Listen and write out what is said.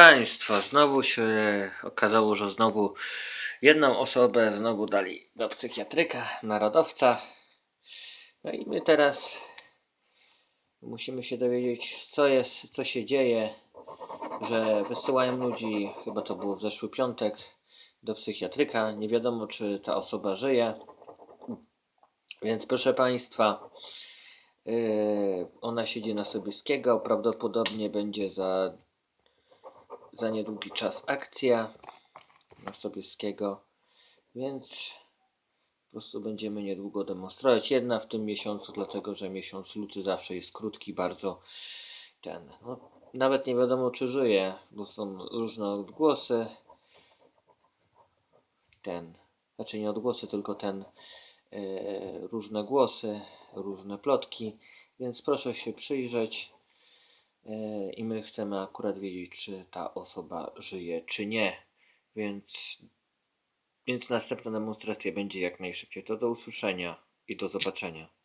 Państwa, znowu się okazało, że znowu jedną osobę znowu dali do psychiatryka, narodowca. No i my teraz musimy się dowiedzieć, co jest, co się dzieje, że wysyłają ludzi, chyba to było w zeszły piątek, do psychiatryka. Nie wiadomo, czy ta osoba żyje. Więc proszę Państwa, yy, ona siedzi na Sobieskiego, prawdopodobnie będzie za za niedługi czas akcja na Sobieskiego, więc po prostu będziemy niedługo demonstrować. Jedna w tym miesiącu, dlatego że miesiąc luty zawsze jest krótki bardzo. Ten, no, nawet nie wiadomo czy żyje, bo są różne odgłosy. Ten, znaczy nie odgłosy, tylko ten, e, różne głosy, różne plotki, więc proszę się przyjrzeć. E, i my chcemy akurat wiedzieć, czy ta osoba żyje, czy nie. Więc, więc następna demonstracja będzie jak najszybciej. To do usłyszenia i do zobaczenia.